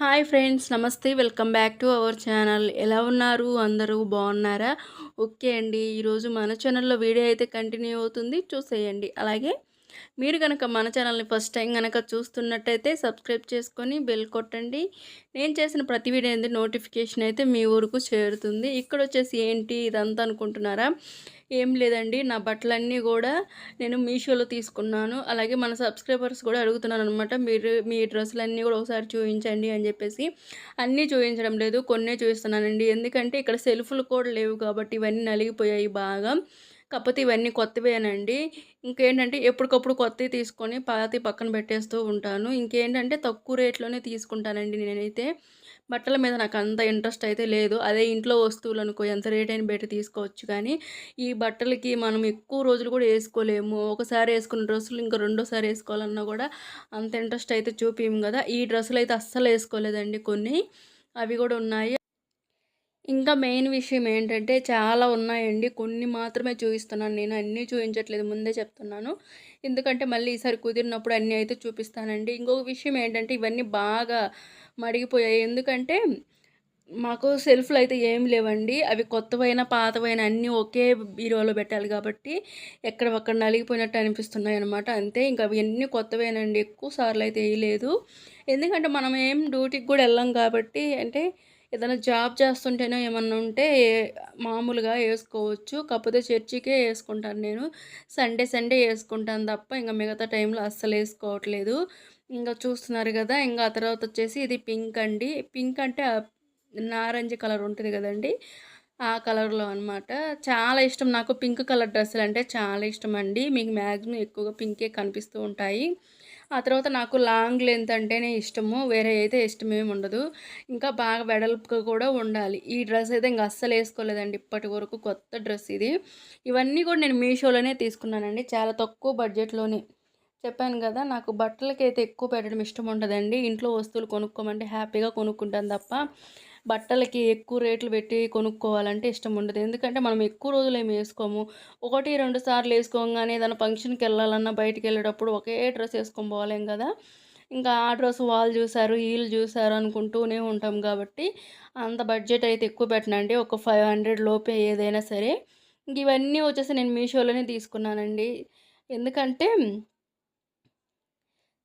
Hi friends namaste. Welcome back to our channel. ఎలా ఉన్నారు? అందరూ బాగున్నారా? ఓకే అండి. ఈరోజు మన ఛానల్లో వీడియో అయితే కంటిన్యూ అవుతుంది. చూసేయండి. అలాగే మీరు కనుక మన ఛానల్ని ఫస్ట్ టైం కనుక చూస్తున్నట్టయితే సబ్స్క్రైబ్ చేసుకొని బెల్ కొట్టండి. నేను చేసిన ప్రతి వీడియో అనేది నోటిఫికేషన్ అయితే మీ ఊరుకు చేరుతుంది. ఇక్కడ వచ్చేసి ఏంటి ఇదంతా అనుకుంటున్నారా? ఏం లేదండి. నా బట్టలన్నీ కూడా నేను మీషోలో తీసుకున్నాను. అలాగే మన సబ్స్క్రైబర్స్ కూడా అడుగుతున్నాను అనమాట మీరు మీ డ్రెస్సులన్నీ కూడా ఒకసారి చూపించండి అని చెప్పేసి. అన్నీ చూపించడం లేదు కొన్నే చూపిస్తున్నానండి ఎందుకంటే ఇక్కడ సెల్ఫ్లు కూడా లేవు కాబట్టి ఇవన్నీ నలిగిపోయాయి బాగా. కాకపోతే ఇవన్నీ కొత్తవేనండి. ఇంకేంటంటే ఎప్పటికప్పుడు కొత్తవి తీసుకొని పాతి పక్కన పెట్టేస్తూ ఉంటాను. ఇంకేంటంటే తక్కువ రేట్లోనే తీసుకుంటానండి నేనైతే. బట్టల మీద నాకు అంత ఇంట్రెస్ట్ అయితే లేదు. అదే ఇంట్లో వస్తువులు అనుకో ఎంత రేట్ అయినా పెట్టి తీసుకోవచ్చు కానీ ఈ బట్టలకి మనం ఎక్కువ రోజులు కూడా వేసుకోలేము. ఒకసారి వేసుకున్న డ్రెస్సులు ఇంకా రెండోసారి వేసుకోవాలన్నా కూడా అంత ఇంట్రెస్ట్ అయితే చూపించము కదా. ఈ డ్రెస్సులు అయితే అస్సలు వేసుకోలేదండి కొన్ని. అవి కూడా ఉన్నాయి. ఇంకా మెయిన్ విషయం ఏంటంటే చాలా ఉన్నాయండి. కొన్ని మాత్రమే చూపిస్తున్నాను. నేను అన్నీ చూపించట్లేదు. ముందే చెప్తున్నాను. ఎందుకంటే మళ్ళీ ఈసారి కుదిరినప్పుడు అన్నీ అయితే చూపిస్తానండి. ఇంకొక విషయం ఏంటంటే ఇవన్నీ బాగా మడిగిపోయాయి ఎందుకంటే మాకు సెల్ఫ్లు అయితే ఏం లేవండి. అవి కొత్తవైన పాతవైన అన్నీ ఒకే బీరోలో పెట్టాలి కాబట్టి ఎక్కడ ఒక్కడ నలిగిపోయినట్టు అనిపిస్తున్నాయి అనమాట అంతే ఇంకా అవి అన్నీ కొత్తవేనండి. ఎక్కువ సార్లు అయితే వేయలేదు. ఎందుకంటే మనం ఏం డ్యూటీకి కూడా వెళ్ళాం కాబట్టి అంటే ఏదైనా జాబ్ చేస్తుంటేనే ఏమన్నా ఉంటే మామూలుగా వేసుకోవచ్చు. కాకపోతే చర్చికే వేసుకుంటాను నేను. సండే సండే వేసుకుంటాను తప్ప ఇంకా మిగతా టైంలో అస్సలు వేసుకోవట్లేదు. ఇంకా చూస్తున్నారు కదా ఇంకా ఆ తర్వాత వచ్చేసి ఇది పింక్ అండి. పింక్ అంటే నారంజ కలర్ ఉంటుంది కదండి ఆ కలర్లో అనమాట చాలా ఇష్టం నాకు పింక్ కలర్ డ్రెస్సులు అంటే చాలా ఇష్టం అండి. మీకు మ్యాక్సిమం ఎక్కువగా పింకే కనిపిస్తూ ఉంటాయి. ఆ తర్వాత నాకు లాంగ్ లెంత్ అంటేనే ఇష్టము వేరే అయితే ఇష్టమేమి ఉండదు. ఇంకా బాగా వెడల్పుగా కూడా ఉండాలి. ఈ డ్రెస్ అయితే ఇంకా అస్సలు వేసుకోలేదండి ఇప్పటి వరకు కొత్త డ్రెస్ ఇది. ఇవన్నీ కూడా నేను మీషోలోనే తీసుకున్నానండి. చాలా తక్కువ బడ్జెట్లోనే. చెప్పాను కదా నాకు బట్టలకైతే ఎక్కువ పెట్టడం ఇష్టం ఉండదండి. ఇంట్లో వస్తువులు కొనుక్కోమంటే హ్యాపీగా కొనుక్కుంటాను తప్ప బట్టలకి ఎక్కువ రేట్లు పెట్టి కొనుక్కోవాలంటే ఇష్టం ఉండదు. ఎందుకంటే మనం ఎక్కువ రోజులు ఏమి వేసుకోము. ఒకటి రెండు సార్లు వేసుకోగానే ఏదైనా ఫంక్షన్కి వెళ్ళాలన్నా బయటికి వెళ్ళేటప్పుడు ఒకే డ్రెస్ వేసుకొని పోలేం కదా. ఇంకా ఆ డ్రెస్ వాళ్ళు చూశారు వీళ్ళు చూశారు అనుకుంటూనే ఉంటాం కాబట్టి అంత బడ్జెట్ అయితే ఎక్కువ పెట్టనండి ఒక ఫైవ్ హండ్రెడ్ లోపే ఏదైనా సరే. ఇవన్నీ వచ్చేసి నేను మీషోలోనే తీసుకున్నానండి. ఎందుకంటే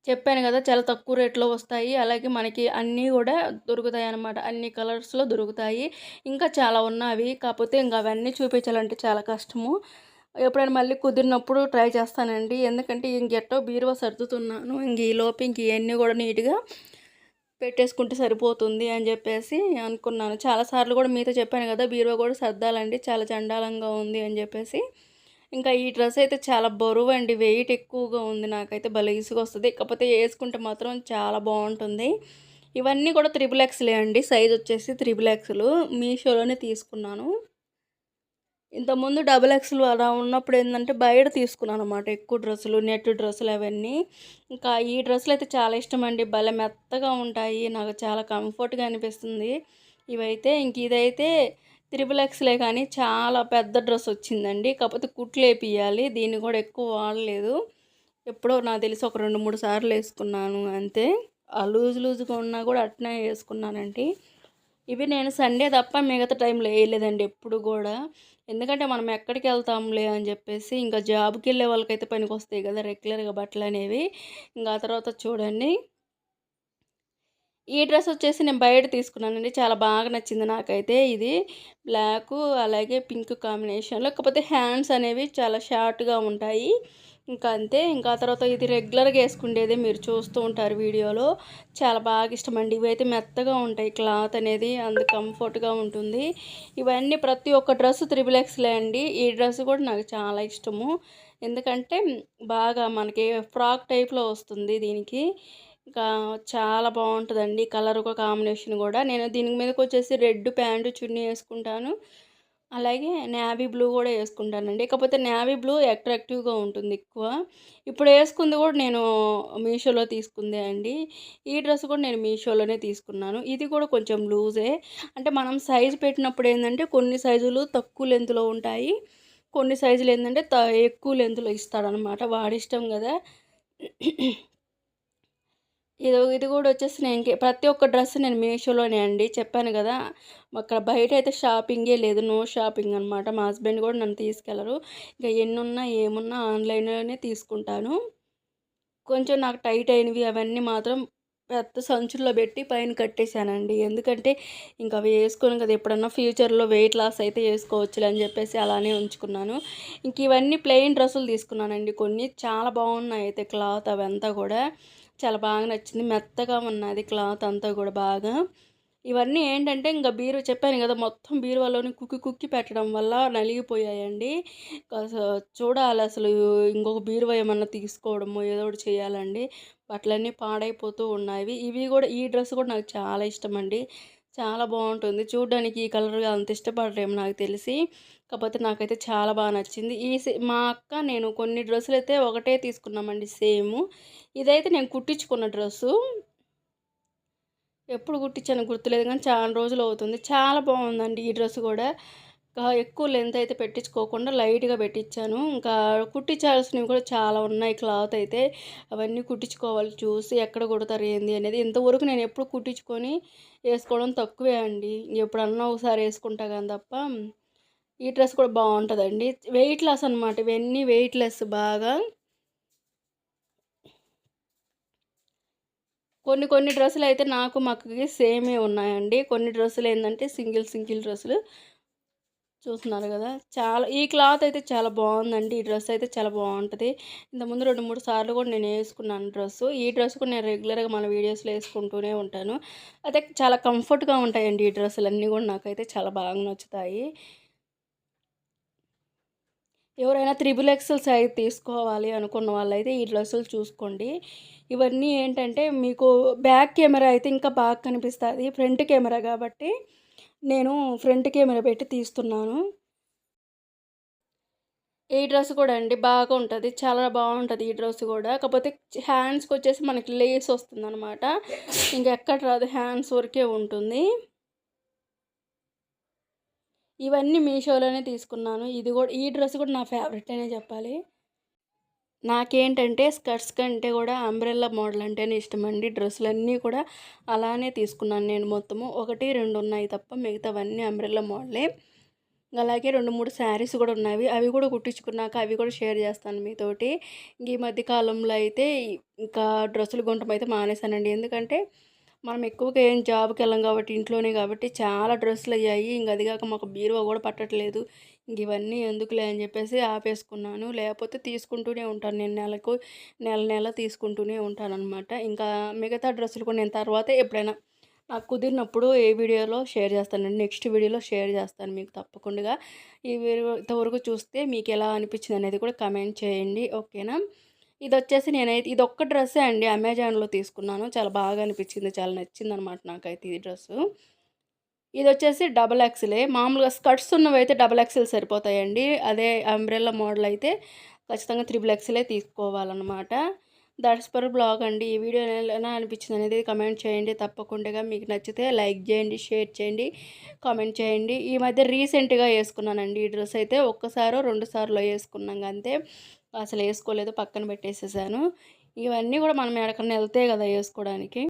చెప్పాను కదా చాలా తక్కువ రేట్లో వస్తాయి. అలాగే మనకి అన్నీ కూడా దొరుకుతాయి అన్నమాట. అన్ని కలర్స్లో దొరుకుతాయి. ఇంకా చాలా ఉన్నావి. కాకపోతే ఇంకా అవన్నీ చూపించాలంటే చాలా కష్టము. ఎప్పుడైనా మళ్ళీ కుదిరినప్పుడు ట్రై చేస్తానండి. ఎందుకంటే ఇంకెట్టో బీరువా సర్దుతున్నాను. ఇంక ఈ లోపు ఇంక ఇవన్నీ కూడా నీట్గా పెట్టేసుకుంటే సరిపోతుంది అని చెప్పేసి అనుకున్నాను. చాలాసార్లు కూడా మీతో చెప్పాను కదా బీరువా కూడా సర్దాలండి. చాలా చండాలంగా ఉంది అని చెప్పేసి. ఇంకా ఈ డ్రెస్ అయితే చాలా బరువు అండి. వెయిట్ ఎక్కువగా ఉంది. నాకైతే భలే ఇసుగు వస్తుంది. కాకపోతే వేసుకుంటే మాత్రం చాలా బాగుంటుంది. ఇవన్నీ కూడా త్రిబుల్ ఎక్స్లే అండి. సైజ్ వచ్చేసి త్రిబుల్ ఎక్స్లు మీషోలోనే తీసుకున్నాను. ఇంతకుముందు డబుల్ ఎక్స్లు అలా ఉన్నప్పుడు ఏంటంటే బయట తీసుకున్నాను అనమాట ఎక్కువ డ్రెస్సులు నెట్ డ్రెస్సులు అవన్నీ. ఇంకా ఈ డ్రెస్సులు అయితే చాలా ఇష్టం అండి. భలే మెత్తగా ఉంటాయి. నాకు చాలా కంఫర్ట్గా అనిపిస్తుంది. ఇవైతే ఇంక ఇదైతే త్రిబుల్ ఎక్స్లే కానీ చాలా పెద్ద డ్రెస్ వచ్చిందండి. కాకపోతే కుట్లు వేపియాలి దీన్ని కూడా ఎక్కువ వాడలేదు. ఎప్పుడో నాకు తెలిసి ఒక రెండు మూడు సార్లు వేసుకున్నాను అంతే. ఆ లూజ్ లూజ్గా ఉన్నా కూడా అట్నే వేసుకున్నానండి. ఇవి నేను సండే తప్ప మిగతా టైంలో వేయలేదండి ఎప్పుడు కూడా. ఎందుకంటే మనం ఎక్కడికి వెళ్తాంలే అని చెప్పేసి ఇంకా జాబ్కి వెళ్ళే వాళ్ళకైతే పనికి వస్తాయి కదా రెగ్యులర్గా బట్టలు అనేవి ఇంకా తర్వాత చూడండి. ఈ డ్రెస్ వచ్చేసి నేను బయట తీసుకున్నానండి. చాలా బాగా నచ్చింది నాకైతే ఇది. బ్లాక్ అలాగే పింక్ కాంబినేషన్లో కాకపోతే హ్యాండ్స్ అనేవి చాలా షార్ట్గా ఉంటాయి. ఇంకా అంతే. ఇంకా తర్వాత ఇది రెగ్యులర్గా వేసుకుండేదే మీరు చూస్తూ ఉంటారు వీడియోలో. చాలా బాగా ఇష్టం అండి ఇవైతే మెత్తగా ఉంటాయి. క్లాత్ అనేది అంత కంఫర్ట్గా ఉంటుంది. ఇవన్నీ ప్రతి ఒక్క డ్రెస్ త్రిబుల్ ఎక్స్లే అండి. ఈ డ్రెస్ కూడా నాకు చాలా ఇష్టము. ఎందుకంటే బాగా మనకి ఫ్రాక్ టైప్లో వస్తుంది దీనికి. ఇంకా చాలా బాగుంటుందండి కలర్ ఒక కాంబినేషన్ కూడా. నేను దీని మీదకి వచ్చేసి రెడ్ ప్యాంటు చున్నీ వేసుకుంటాను. అలాగే నేవీ బ్లూ కూడా వేసుకుంటానండి. కాకపోతే నేవీ బ్లూ అట్రాక్టివ్గా ఉంటుంది ఎక్కువ. ఇప్పుడు వేసుకుంది కూడా నేను మీషోలో తీసుకుందే అండి. ఈ డ్రెస్ కూడా నేను మీషోలోనే తీసుకున్నాను. ఇది కూడా కొంచెం లూజే. అంటే మనం సైజు పెట్టినప్పుడు ఏంటంటే కొన్ని సైజులు తక్కువ లెంత్లో ఉంటాయి. కొన్ని సైజులు ఏంటంటే ఎక్కువ లెంత్లో ఇస్తాడనమాట. వాడిష్టం కదా. ఇది ఇది కూడా వచ్చేసి నేను ఇంకే ప్రతి ఒక్క డ్రెస్ నేను మీషోలోనే అండి. చెప్పాను కదా అక్కడ బయట అయితే షాపింగే లేదు. నో షాపింగ్ అనమాట మా హస్బెండ్ కూడా నన్ను తీసుకెళ్ళరు ఇంకా ఎన్నున్నా ఏమున్నా ఆన్లైన్లోనే తీసుకుంటాను. కొంచెం నాకు టైట్ అయినవి అవన్నీ మాత్రం పెద్ద సంచుల్లో పెట్టి పైన కట్టేశానండి. ఎందుకంటే ఇంకా అవి వేసుకోను కదా ఎప్పుడన్నా ఫ్యూచర్లో వెయిట్ లాస్ అయితే వేసుకోవచ్చులే అని చెప్పేసి అలానే ఉంచుకున్నాను. ఇంక ఇవన్నీ ప్లెయిన్ డ్రెస్సులు తీసుకున్నానండి కొన్ని. చాలా బాగున్నాయి అయితే క్లాత్ అవంతా కూడా. చాలా బాగా నచ్చింది. మెత్తగా ఉన్నది క్లాత్ అంతా కూడా బాగా. ఇవన్నీ ఏంటంటే ఇంకా బీరు చెప్పాను కదా మొత్తం బీరువాలోని కుక్కి కుక్కి పెట్టడం వల్ల నలిగిపోయాయండి. చూడాలి అసలు ఇంకొక బీరువా ఏమన్నా తీసుకోవడము ఏదో ఒకటి చేయాలండి. బట్టలన్నీ పాడైపోతూ ఉన్నాయి. ఇవి కూడా ఈ డ్రెస్ కూడా నాకు చాలా ఇష్టం అండి చాలా బాగుంటుంది. చూడడానికి ఈ కలర్ అంత ఇష్టపడరేమో నాకు తెలిసి. కాకపోతే నాకైతే చాలా బాగా నచ్చింది. ఈ మా అక్క నేను కొన్ని డ్రెస్సులు అయితే ఒకటే తీసుకున్నామండి సేమ్. ఇదైతే నేను కుట్టించుకున్న డ్రెస్సు. ఎప్పుడు కుట్టించాను గుర్తులేదు కానీ చాలా రోజులు అవుతుంది. చాలా బాగుందండి ఈ డ్రెస్ కూడా. ఎక్కువ లెంత్ అయితే పెట్టించుకోకుండా లైట్గా పెట్టించాను. ఇంకా కుట్టించాల్సినవి కూడా చాలా ఉన్నాయి క్లాత్ అయితే. అవన్నీ కుట్టించుకోవాలి చూసి ఎక్కడ కుడతారు ఏంది అనేది. ఇంతవరకు నేను ఎప్పుడు కుట్టించుకొని వేసుకోవడం తక్కువే అండి. ఎప్పుడన్నా ఒకసారి వేసుకుంటా కానీ తప్ప ఈ డ్రెస్ కూడా బాగుంటుందండి. వెయిట్ లెస్ అనమాట ఇవన్నీ వెయిట్ లెస్ బాగా కొన్ని కొన్ని డ్రెస్సులు అయితే నాకు మాకు సేమే ఉన్నాయండి. కొన్ని డ్రెస్సులు ఏంటంటే సింగిల్ సింగిల్ డ్రెస్సులు. చూస్తున్నారు కదా చాలా ఈ క్లాత్ అయితే చాలా బాగుందండి. ఈ డ్రెస్ అయితే చాలా బాగుంటుంది. ఇంతకుముందు రెండు మూడు సార్లు కూడా నేను వేసుకున్నాను డ్రెస్సు. ఈ డ్రెస్ కూడా నేను రెగ్యులర్గా మన వీడియోస్లో వేసుకుంటూనే ఉంటాను. అయితే చాలా కంఫర్ట్గా ఉంటాయండి ఈ డ్రెస్సులు అన్నీ కూడా నాకైతే చాలా బాగా నచ్చుతాయి. ఎవరైనా త్రిబుల్ ఎక్సెల్ సైజ్ తీసుకోవాలి అనుకున్న వాళ్ళైతే ఈ డ్రెస్సులు చూసుకోండి. ఇవన్నీ ఏంటంటే మీకు బ్యాక్ కెమెరా అయితే ఇంకా బాగా కనిపిస్తుంది. ఫ్రంట్ కెమెరా కాబట్టి నేను ఫ్రంట్ కెమెరా పెట్టి తీస్తున్నాను. ఈ డ్రెస్ కూడా అండి బాగా ఉంటుంది. చాలా బాగుంటుంది ఈ డ్రెస్ కూడా. కాకపోతే హ్యాండ్స్కి వచ్చేసి మనకి లేస్ వస్తుంది అనమాట ఇంకెక్కడ రాదు హ్యాండ్స్ వరకే ఉంటుంది. ఇవన్నీ మీషోలోనే తీసుకున్నాను. ఇది కూడా ఈ డ్రెస్ కూడా నా ఫేవరెట్ అనే చెప్పాలి. నాకేంటంటే స్కర్ట్స్ కంటే కూడా అంబ్రెల్లా మోడల్ అంటేనే ఇష్టం అండి డ్రెస్సులన్నీ కూడా అలానే తీసుకున్నాను నేను మొత్తము. ఒకటి రెండు ఉన్నాయి తప్ప మిగతావన్నీ అంబ్రెల్లా మోడలే అలాగే రెండు మూడు శారీస్ కూడా ఉన్నాయి. అవి కూడా కుట్టించుకున్నాక అవి కూడా షేర్ చేస్తాను మీతోటి. ఈ మధ్య కాలంలో అయితే ఇంకా డ్రెస్సులు గుంటం అయితే మానేశానండి. ఎందుకంటే మనం ఎక్కువగా ఏం జాబ్కి వెళ్ళాం కాబట్టి ఇంట్లోనే కాబట్టి చాలా డ్రెస్సులు అయ్యాయి. ఇంక అదిగాక మాకు బీరువా కూడా పట్టట్లేదు. ఇంక ఇవన్నీ ఎందుకులే అని చెప్పేసి ఆపేసుకున్నాను. లేకపోతే తీసుకుంటూనే ఉంటాను. నేను నెలకు నెల నెల తీసుకుంటూనే ఉంటాను అనమాట ఇంకా మిగతా డ్రెస్సులు కూడా నేను తర్వాత ఎప్పుడైనా నాకు కుదిరినప్పుడు ఏ వీడియోలో షేర్ చేస్తానండి నెక్స్ట్ వీడియోలో షేర్ చేస్తాను మీకు తప్పకుండా. ఈ వీడియో ఇంతవరకు చూస్తే మీకు ఎలా అనిపించింది అనేది కూడా కమెంట్ చేయండి. ఓకేనా? ఇది వచ్చేసి నేనైతే ఇది ఒక్క డ్రెస్సే అండి అమెజాన్లో తీసుకున్నాను. చాలా బాగా అనిపించింది చాలా నచ్చింది అనమాట నాకైతే ఈ డ్రెస్సు. ఇది వచ్చేసి డబల్ ఎక్స్లే. మామూలుగా స్కర్ట్స్ ఉన్నవి అయితే డబల్ ఎక్స్ఎల్ సరిపోతాయండి. అదే అంబ్రెల్లా మోడల్ అయితే ఖచ్చితంగా త్రిబుల్ ఎక్స్లే తీసుకోవాలన్నమాట. దట్స్ పర్ బ్లాగ్ అండి. ఈ వీడియో ఎలా అనిపించింది అనేది కమెంట్ చేయండి. తప్పకుండా మీకు నచ్చితే లైక్ చేయండి షేర్ చేయండి కామెంట్ చేయండి. ఈ మధ్య రీసెంట్గా వేసుకున్నానండి ఈ డ్రెస్ అయితే. ఒక్కసారో రెండు సార్లు వేసుకున్నాం అంతే. అసలు వేసుకోలేదు పక్కన పెట్టేసేసాను. ఇవన్నీ కూడా మనం ఎక్కడికన్నా వెళ్తే కదా వేసుకోవడానికి.